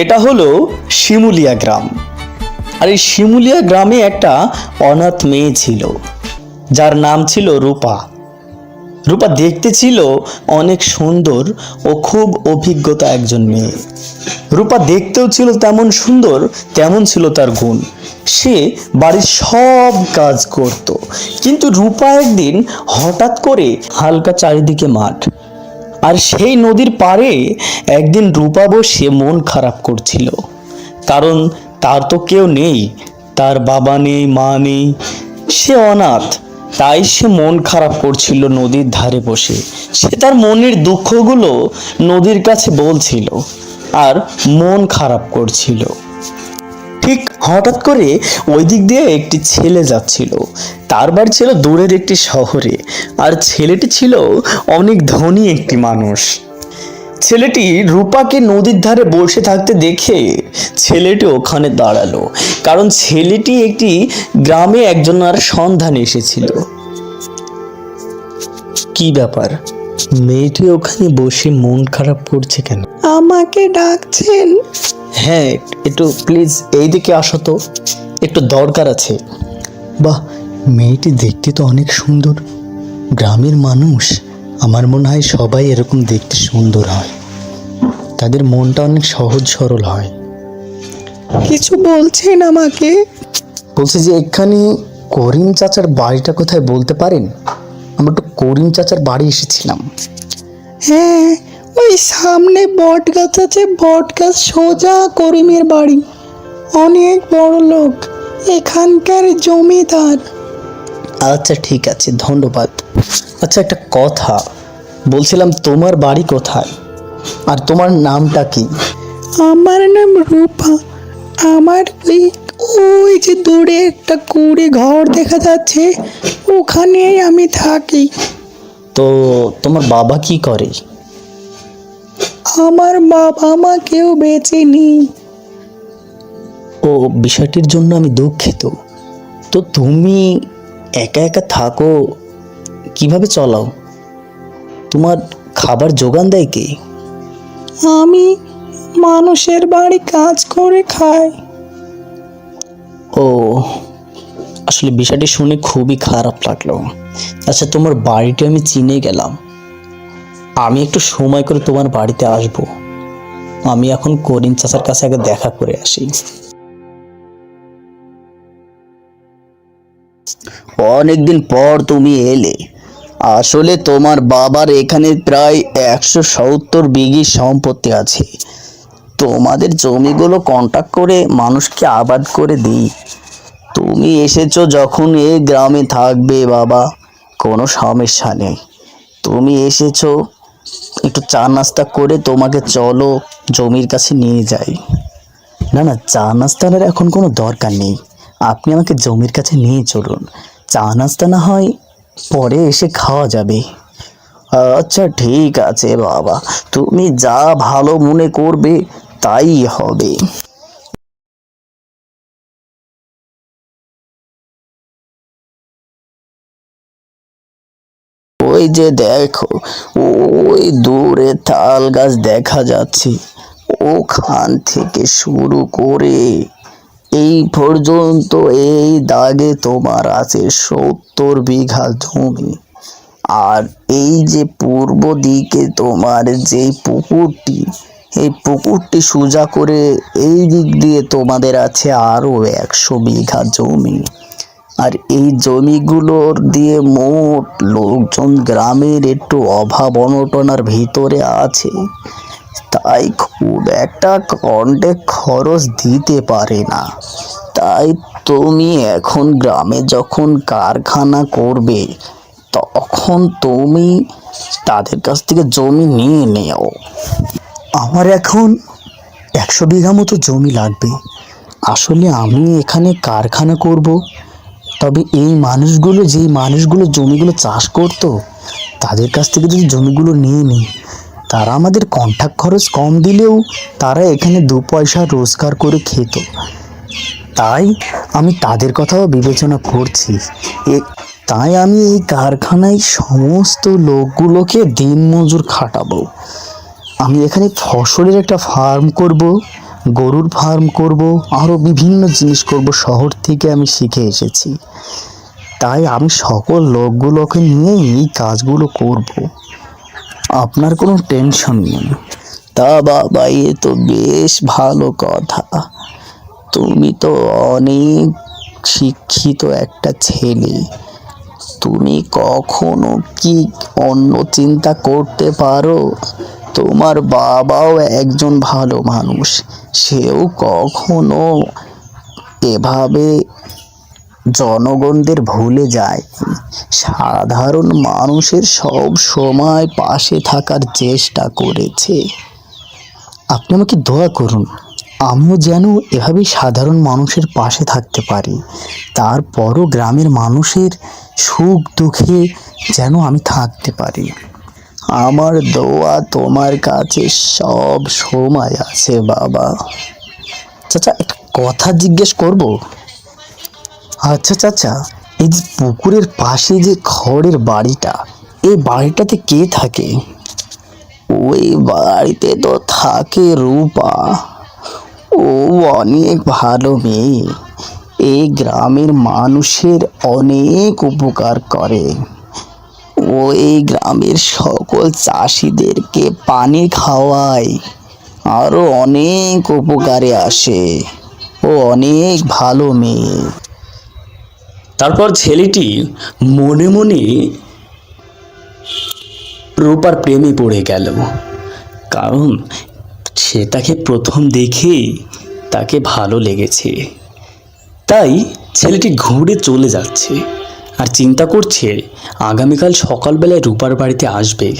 এটা হলো শিমুলিয়া গ্রাম। আর এই শিমুলিয়া গ্রামে একটা অনাথ মেয়ে ছিল, যার নাম ছিল রূপা। রূপা দেখতে ছিল অনেক সুন্দর ও খুব অভিজ্ঞতা একজন মেয়ে। রূপা দেখতেও ছিল তেমন সুন্দর, তেমন ছিল তার গুণ। সে বাড়ির সব কাজ করত। কিন্তু রূপা একদিন হঠাৎ করে হালকা চারিদিকে মাঠ আর সেই নদীর পারে একদিন রূপা বসে মন খারাপ করছিল। কারণ তার তো কেউ নেই, তার বাবা নেই, মা নেই, সে অনাথ। তাই সে মন খারাপ করছিল নদীর ধারে বসে। সে তার মনের দুঃখগুলো নদীর কাছে বলছিল আর মন খারাপ করছিল। ঠিক হঠাৎ করে ওই দিক দিয়ে একটি ছেলে যাচ্ছিল। তার বাড়ি ছিল দূরের একটি শহরে। আর ছেলেটি ছিল অনেক ধনী একটি মানুষ। ছেলেটি রূপাকে নদীর ধারে বসে থাকতে দেখে ছেলেটি ওখানে দাঁড়াল। কারণ ছেলেটি একটি গ্রামে একজনের সন্ধানে এসেছিল। কি ব্যাপার? মেয়েটি ওখানে বসে মন খারাপ করছে কেন? আমাকে ডাকছেন। হ্যাঁ একটু প্লিজ এইদিকে আসো তো। একটু দরকার আছে। বাহ মেয়েটি দেখতে তো অনেক সুন্দর। গ্রামের মানুষ আমার মনে হয় সবাই এরকম দেখতে সুন্দর হয়। তাদের মনটা অনেক সহজ সরল হয়। কিছু বলছেন আমাকে? বলছে যে এখানে করিম চাচার বাড়িটা কোথায় বলতে পারেন? আমরা একটু করিম চাচার বাড়ি এসেছিলাম। হ্যাঁ ওই সামনে বট গাছ আছে বট গাছ সোজা করিমের বাড়ি। অনেক বড় লোক এখানকার জমিদার। আচ্ছা ঠিক আছে ধন্যবাদ। আচ্ছা একটা কথা। বলছিলাম তোমার বাড়ি কোথায়? আর তোমার নামটা কি? আমার নাম রূপা। আমার ওই ওই যে দূরে একটা কুড়ে ঘর দেখা যাচ্ছে ওখানেই আমি থাকি। তো তোমার বাবা কি করে? আমার বাবা মা কেউ বেঁচে নেই ও বিষয়টির জন্য আমি দুঃখিত। তো তুমি একা একা থাকো কীভাবে চলাও? তোমার খাবার যোগান দেয় কে? আমি মানুষের বাড়ি কাজ করে খাই। ও আসলে বিষয়টি শুনে খুবই খারাপ লাগল। আচ্ছা তোমার বাড়িটি আমি চিনে গেলাম। আমি একটু সময় করে তোমার বাড়িতে আসব। আমি এখন করিম চাচার কাছে আগে দেখা করে আসি। অনেকদিন পর তুমি এলে। আসলে তোমার বাবার এখানে প্রায় একশো সত্তর বিঘি সম্পত্তি আছে। তোমাদের জমিগুলো কন্ট্যাক্ট করে মানুষকে আবাদ করে দিই। তুমি এসেছ যখন এই গ্রামে থাকবে বাবা, কোনো সমস্যা নেই। তুমি এসেছ একটু চা নাস্তা করে তোমাকে চলো জমির কাছে নিয়ে যাই। না না, চা নাস্তার এখন কোনো দরকার নেই। আপনি আমাকে জমির কাছে নিয়ে চলুন। চা নাস্তা না হয় পরে এসে খাওয়া যাবে। আচ্ছা ঠিক আছে বাবা। তুমি যা ভালো মনে করবে, তাই হবে। ওই যে দেখো, ওই দূরে তাল গাছ দেখা যাচ্ছে। ওখান থেকে শুরু করে এই পর্যন্ত এই দাগে তোমার আছে সত্তর বিঘা জমি। আর এই যে পূর্ব দিকে তোমার যে পুকুরটি, এই পুকুরটি সোজা করে এই দিক দিয়ে তোমাদের আছে আরও একশো বিঘা জমি। আর এই জমিগুলোর দিয়ে মোট লোকজন গ্রামের একটু অভাব অনটনার ভিতরে আছে। তাই খুব একটা কন্টে খরচ দিতে পারে না। তাই তুমি এখন গ্রামে যখন কারখানা করবে, তখন তুমি তাদের কাছ থেকে জমি নিয়ে নেও। আমার এখন একশো বিঘা মতো জমি লাগবে। আসলে আমি এখানে কারখানা করব। তবে এই মানুষগুলো যেই মানুষগুলো জমিগুলো চাষ করতো, তাদের কাছ থেকে যদি জমিগুলো নিয়ে নিই, তারা আমাদের কন্ট্রাক্ট খরচ কম দিলেও তারা এখানে দু পয়সা রোজগার করে খেত। তাই আমি তাদের কথাও বিবেচনা করছি। এ, তাই আমি এই কারখানায় সমস্ত লোকগুলোকে দিন মজুর খাটাবো। আমি এখানে ফসলের একটা ফার্ম করব। গরুর ফার্ম করব আরও বিভিন্ন জিনিস করব, শহর থেকে আমি শিখে এসেছি। তাই আমি সকল লোকগুলোকে নিয়ে এই কাজগুলো করব। আপনার কোনো টেনশন নেই। তা বাবা, এ তো বেশ ভালো কথা। তুমি তো অনেক শিক্ষিত একটা ছেলে। তুমি কখনো কি অন্য চিন্তা করতে পারো? তোমার বাবাও একজন ভালো মানুষ। সেও কখনো এভাবে জনগণদের ভুলে যায়। সাধারণ মানুষের সব সময় পাশে থাকার চেষ্টা করেছে। আপনি আমাকে দোয়া করুন, আমিও যেন এভাবেই সাধারণ মানুষের পাশে থাকতে পারি। তারপরও গ্রামের মানুষের সুখ দুঃখে যেন আমি থাকতে পারি। আমার দোয়া তোমার কাছে সব সময় আছে, বাবা। চাচা একটা কথা জিজ্ঞেস করব? আচ্ছা চাচা, এই যে পুকুরের পাশে যে খড়ের বাড়িটা, এই বাড়িটাতে কে থাকে? ওই বাড়িতে তো থাকে রূপা। ও অনেক ভালো মেয়ে। এই গ্রামের মানুষের অনেক উপকার করে। ও এই গ্রামের সকল চাষিদেরকে পানি খাওয়ায়। আরও অনেক উপকারে আসে। ও অনেক ভালো মেয়ে। তারপর ছেলেটি মনে মনে রূপার প্রেমে পড়ে গেল। কারণ সে তাকে প্রথম দেখে তাকে ভালো লেগেছে। তাই ছেলেটি ঘুরে চলে যাচ্ছে। আর চিন্তা করছে আগামীকাল সকালবেলায় রূপার বাড়িতে আসবে।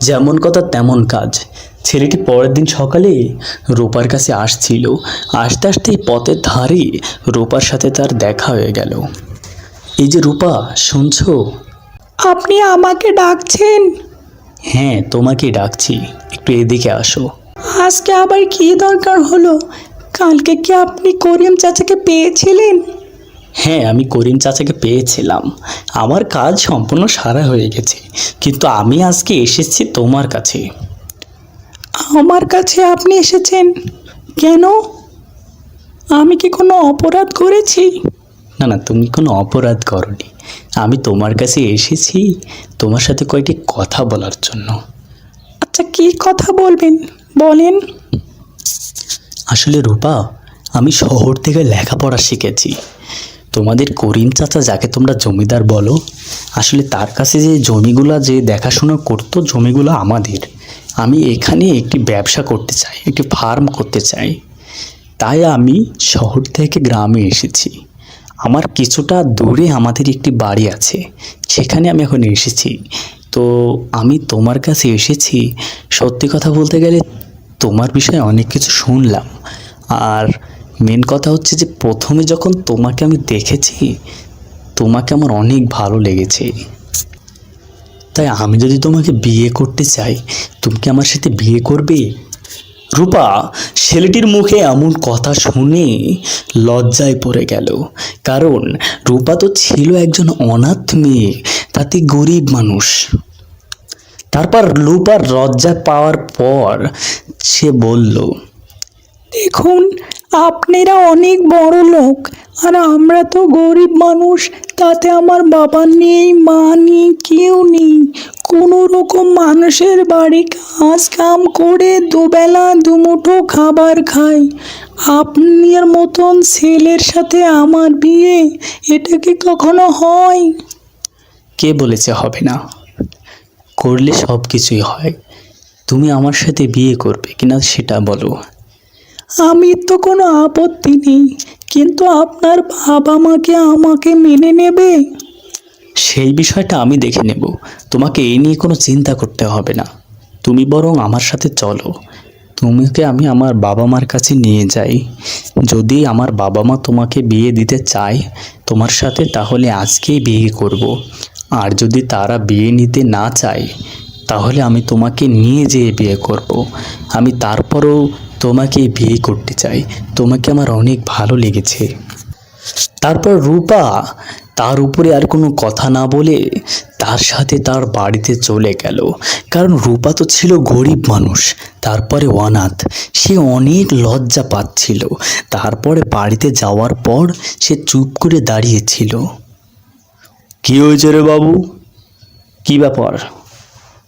যেমন কথা তেমন কাজ। ছেলেটি পরের দিন সকালে রূপার কাছে আসছিল। আসতে আসতে পথের ধারে রূপার সাথে তার দেখা হয়ে গেল। এই যে রূপা শুনছো? আপনি আমাকে ডাকছেন? হ্যাঁ তোমাকে ডাকছি। একটু এদিকে আসো। আজকে আবার কি দরকার হলো? কালকে কি আপনি করিম চাচাকে পেয়েছিলেন? হ্যাঁ আমি করিম চাচাকে পেয়েছিলাম। আমার কাজ সম্পূর্ণ সারা হয়ে গেছে, কিন্তু আমি আজকে এসেছি তোমার কাছে। আমার কাছে আপনি এসেছেন? কেন? আমি কি কোনো অপরাধ করেছি? না না, তুমি কোনো অপরাধ করনি। আমি তোমার কাছে এসেছি তোমার সাথে কয়েকটি কথা বলার জন্য। আচ্ছা কি কথা বলবেন? বলেন। আসলে রূপা, আমি শহর থেকে লেখাপড়া শিখেছি। তোমাদের করিম চাচা যাকে তোমরা জমিদার বলো, আসলে তার কাছে যে জমিগুলো যে দেখাশোনা করতো জমিগুলো আমাদের। আমি এখানে একটি ব্যবসা করতে চাই, একটি ফার্ম করতে চাই। তাই আমি শহর থেকে গ্রামে এসেছি। আমার কিছুটা দূরে আমাদের একটি বাড়ি আছে, সেখানে আমি এখন এসেছি। তো আমি তোমার কাছে এসেছি, সত্যি কথা বলতে গেলে তোমার বিষয়ে অনেক কিছু শুনলাম। আর মেন কথা হচ্ছে যে প্রথমে যখন তোমাকে আমি দেখেছি, তোমাকে আমার অনেক ভালো লেগেছে। তাই আমি যদি তোমাকে বিয়ে করতে চাই, তুমি কি আমার সাথে বিয়ে করবে? রূপা, ছেলেটির মুখে এমন কথা শুনে লজ্জায় পড়ে গেল। কারণ রূপা তো ছিল একজন অনাথ মেয়ে, তাতে গরিব মানুষ। তারপর রূপার লজ্জা পাওয়ার পর সে বলল, দেখুন আপনারা অনেক বড় লোক, আর আমরা তো গরিব মানুষ, তাতে আমার বাবা নেই, মা নেই, কেউ নেই। কোনো রকম মানুষের বাড়ি কাজ কাম করে দুবেলা দুমুঠো খাবার খাই। আপনার মতন ছেলের সাথে আমার বিয়ে, এটা কি কখনো হয়? কে বলেছে হবে না? করলে সব কিছুই হয়। তুমি আমার সাথে বিয়ে করবে কিনা সেটা বলো। আমি তো কোনো আপত্তি নেই, কিন্তু আপনার বাবা মাকে আমাকে মেনে নেবে? সেই বিষয়টা আমি দেখে নেব। তোমাকে এই নিয়ে কোনো চিন্তা করতে হবে না। তুমি বরং আমার সাথে চলো। তোমাকে আমি আমার বাবা মার কাছে নিয়ে যাই। যদি আমার বাবা মা তোমাকে বিয়ে দিতে চায় তোমার সাথে, তাহলে আজকেই বিয়ে করব। আর যদি তারা বিয়ে নিতে না চায়, তাহলে আমি তোমাকে নিয়ে যেয়ে বিয়ে করব। আমি তারপরেও তোমাকে বিয়ে করতে চাই। তোমাকে আমার অনেক ভালো লেগেছে। তারপর রূপা তার উপরে আর কোনো কথা না বলে তার সাথে তার বাড়িতে চলে গেল। কারণ রূপা তো ছিল গরিব মানুষ। তারপরে অনাথ। সে অনেক লজ্জা পাচ্ছিল। তারপরে বাড়িতে যাওয়ার পর সে চুপ করে দাঁড়িয়েছিল। কি হয়েছে রে বাবু? কি ব্যাপার?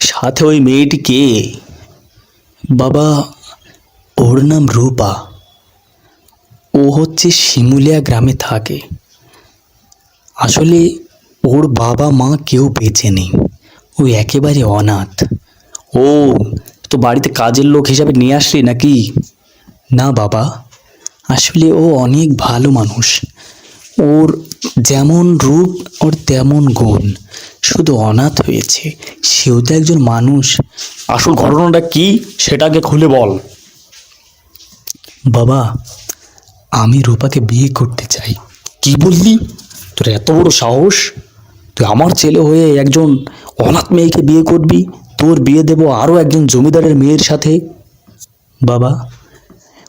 সাথে ওই মেয়েটি কে? বাবা ওর নাম রূপা। ও হচ্ছে শিমুলিয়া গ্রামে থাকে। আসলে ওর বাবা মা কেউ বেঁচে নেই। ও একেবারে অনাথ। ও, তো বাড়িতে কাজের লোক হিসাবে নিয়ে আসলি নাকি? না বাবা, আসলে ও অনেক ভালো মানুষ। ওর যেমন রূপ, ওর তেমন গুণ। শুধু অনাথ হয়েছে, সেও তো একজন মানুষ। আসল ঘটনাটা কি, সেটাকে খুলে বল। বাবা, আমি রূপাকে বিয়ে করতে চাই। কি বললি? তোর এত বড় সাহস? তুই আমার ছেলে হয়ে একজন অনাথ মেয়েকে বিয়ে করবি? তোর বিয়ে দেব আরও একজন জমিদারের মেয়ের সাথে? বাবা,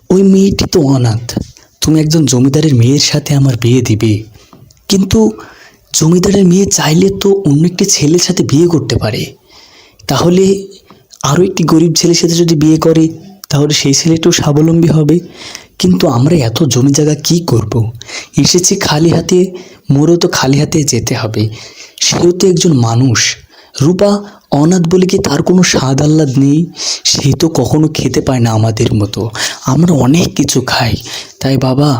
ওই মেয়েটি তো অনাথ। তুমি একজন জমিদারের মেয়ের সাথে আমার বিয়ে দিবে। কিন্তু জমিদারের মেয়ে চাইলে তো অন্য একটি ছেলের সাথে বিয়ে করতে পারে। তাহলে আরও একটি গরিব ছেলের সাথে যদি বিয়ে করে তাহলে সেই ছেলেটিও স্বাবলম্বী হবে? কিন্তু আমরা এত জমি জায়গা কি করব। এসেছি খালি হাতে, মোরও তো খালি হাতে যেতে হবে। সেও তো একজন মানুষ। রূপা, অনাথ বলে কি তার কোনো স্বাদ আহ্লাদ নেই? সে তো কখনো খেতে পায় না আমাদের মতো। আমরা অনেক কিছু খাই। তাই বাবা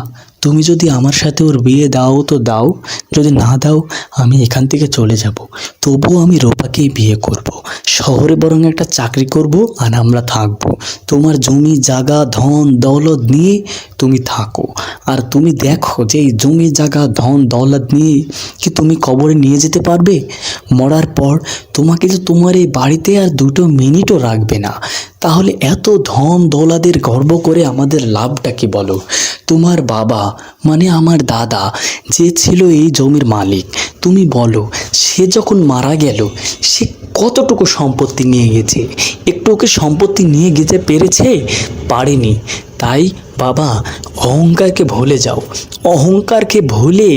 তুমি যদি আমার সাথে ওর বিয়ে দাও তো দাও, যদি না দাও, আমি এখান থেকে চলে যাব। তবুও আমি রোপাকেই বিয়ে করব। শহরে বরং একটা চাকরি করব আর আমরা থাকব। তোমার জমি, জায়গা, ধন, দৌলত নিয়ে তুমি থাকো। আর তুমি দেখো যে এই জমি, জায়গা, ধন, দৌলত নিয়ে কি তুমি কবরে নিয়ে যেতে পারবে? মরার পর তোমাকে তো তোমার এই বাড়িতে আর দুটো মিনিটও রাখবে না। তাহলে এত ধন দৌলাদের গর্ব করে আমাদের লাভটা কি বলো? তোমার বাবা মানে আমার দাদা, যে ছিল এই জমির মালিক, তুমি বলো, সে যখন মারা গেল, সে কতটুকু সম্পত্তি নিয়ে গেছে? একটু ওকে সম্পত্তি নিয়ে গেছে পেরেছে? পারেনি। তাই বাবা, অহংকারকে ভুলে যাও। অহংকারকে ভুলে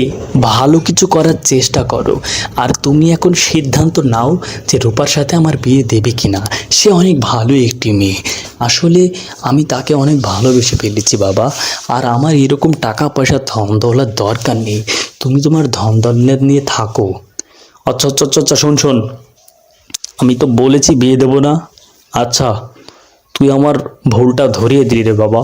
ভালো কিছু করার চেষ্টা করো। আর তুমি এখন সিদ্ধান্ত নাও যে রূপার সাথে আমার বিয়ে দেবে কি না সে অনেক ভালো একটি মেয়ে। আসলে আমি তাকে অনেক ভালোবেসে ফেলেছি বাবা। আর আমার এরকম টাকা পয়সা ধন দরকার নেই। তুমি তোমার ধন নিয়ে থাকো। আচ্ছা আচ্ছা আচ্ছা আচ্ছা শোন শোন। আমি তো বলেছি বিয়ে দেবো না। আচ্ছা তুই আমার ভুলটা ধরিয়ে দিলি রে বাবা।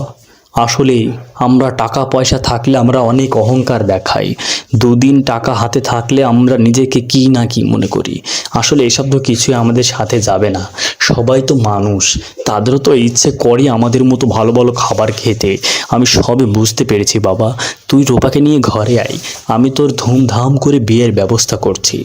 আসলে আমরা টাকা পয়সা থাকলে আমরা অনেক অহংকার দেখাই। দুদিন টাকা হাতে থাকলে আমরা নিজেকে কি না কি মনে করি। আসলে এসব তো কিছুই আমাদের সাথে যাবে না। সবাই তো মানুষ। তাদেরও তো ইচ্ছে করে আমাদের মতো ভালো ভালো খাবার খেতে। আমি সবে বুঝতে পেরেছি বাবা। তুই রূপাকে নিয়ে ঘরে আয়। আমি তোর ধুমধাম করে বিয়ের ব্যবস্থা করছি।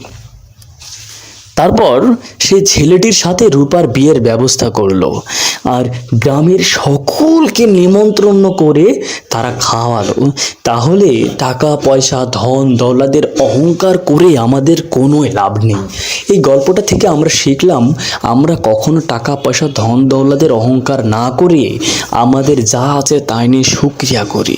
তারপর সে ছেলেটির সাথে রূপার বিয়ের ব্যবস্থা করল। আর গ্রামের সকলকে নিমন্ত্রণ করে তারা খাওয়ালো। তাহলে টাকা, পয়সা, ধন দৌলাদের অহংকার করে আমাদের কোনো লাভ নেই। এই গল্পটা থেকে আমরা শিখলাম, আমরা কখনো টাকা, পয়সা, ধন দৌলাদের অহংকার না করে আমাদের যা আছে তাই নিয়ে সুক্রিয়া করি।